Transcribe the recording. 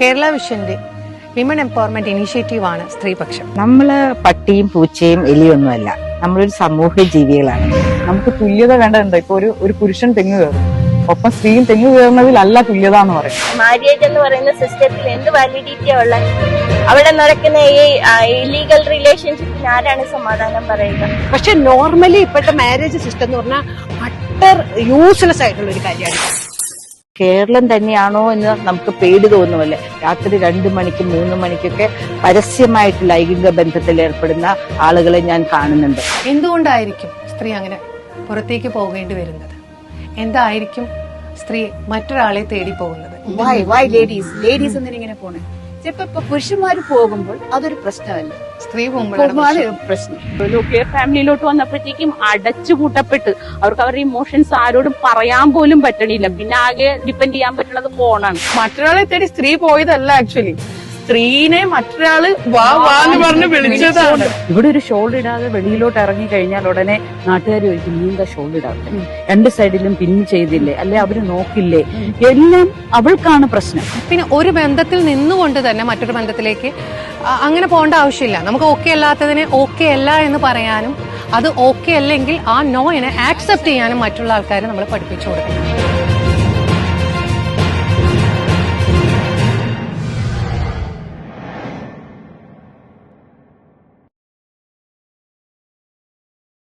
കേരള വിഷന്റെ women empowerment initiative ആണ് സ്ത്രീപക്ഷം. നമ്മൾ പട്ടിയും പൂച്ചയും എലിയൊന്നുമല്ല. നമ്മളൊരു സമൂഹ ജീവികളാണ്. നമുക്ക് തുല്യത വേണ്ടതുണ്ട് ഇപ്പൊ ഒരു ഒരു പുരുഷൻ തെങ്ങ് കയറും. ഒപ്പം സ്ത്രീയും തെങ്ങ് കയറുന്നതിലല്ല തുല്യത എന്ന് പറയും മാര്യേജ് എന്ന് പറയുന്ന സിസ്റ്റത്തിൽ എന്ത് വാലിഡിറ്റിയാ ഉള്ള അവിടെ നടക്കുന്ന ഈ ഇലീഗൽ റിലേഷൻഷിപ്പിന് ആരാണ് സമാധാനം പറയുക? പക്ഷെ നോർമലി ഇപ്പോഴത്തെ മാരേജ് സിസ്റ്റം എന്ന് പറഞ്ഞാൽ അട്ടർ യൂസ്ലെസ് ആയിട്ടുള്ള ഒരു കാര്യമാണ്. കേരളം തന്നെയാണോ എന്ന് നമുക്ക് പേടി തോന്നുമല്ലേ? രാത്രി രണ്ട് മണിക്ക് മൂന്ന് മണിക്കൊക്കെ പരസ്യമായിട്ട് ലൈംഗിക ബന്ധത്തിൽ ഏർപ്പെടുന്ന ആളുകളെ ഞാൻ കാണുന്നുണ്ട്. എന്തുകൊണ്ടായിരിക്കും സ്ത്രീ അങ്ങനെ പുറത്തേക്ക് പോകേണ്ടി വരുന്നത്? എന്തായിരിക്കും സ്ത്രീ മറ്റൊരാളെ തേടി പോകുന്നത്? വൈ വൈ ലേഡീസ് ലേഡീസ് എന്നിങ്ങനെ പോണേ? ചിലപ്പോ പുരുഷന്മാർ പുരുഷന്മാര് പോകുമ്പോൾ അതൊരു പ്രശ്നമല്ല. സ്ത്രീ പോകുമ്പോഴാണ് പ്രശ്നം. ന്യൂക്ലിയർ ഫാമിലിയിലോട്ട് വന്നപ്പോഴത്തേക്കും അടച്ചുപൂട്ടപ്പെട്ട്. അവർക്ക് അവരുടെ ഇമോഷൻസ് ആരോടും പറയാൻ പോലും പറ്റണില്ല. പിന്നെ ആകെ ഡിപ്പെൻഡ് ചെയ്യാൻ പറ്റുന്നത് ഫോണാണ് മറ്റൊരാളെ തേടി സ്ത്രീ പോയതല്ല ആക്ച്വലി സ്ത്രീനെ മറ്റൊരാൾ വാ വാ എന്ന് പറഞ്ഞ് വിളിച്ചതാണ്. ഇവിടെ ഒരു ഷോൾ ഇടാതെ വെളിയിലോട്ട് ഇറങ്ങി കഴിഞ്ഞാൽ ഉടനെ നാട്ടുകാർ ചോദിക്കും നീ എന്താ ഷോൾ ഇടാതെ രണ്ട് സൈഡിലും പിൻ ചെയ്തില്ലേ? അല്ലെ അവർ നോക്കില്ലേ? എല്ലാം അവൾക്കാണ് പ്രശ്നം. പിന്നെ ഒരു ബന്ധത്തിൽ നിന്നുകൊണ്ട് തന്നെ മറ്റൊരു ബന്ധത്തിലേക്ക് അങ്ങനെ പോകേണ്ട ആവശ്യമില്ല. നമുക്ക് ഓക്കെ അല്ലാത്തതിനെ ഓക്കെ അല്ല എന്ന് പറയാനും അത് ഓക്കെ അല്ലെങ്കിൽ ആ നോയിനെ ആക്സെപ്റ്റ് ചെയ്യാനും മറ്റുള്ള ആൾക്കാരെ നമ്മൾ പഠിപ്പിച്ചു കൊടുക്കണം.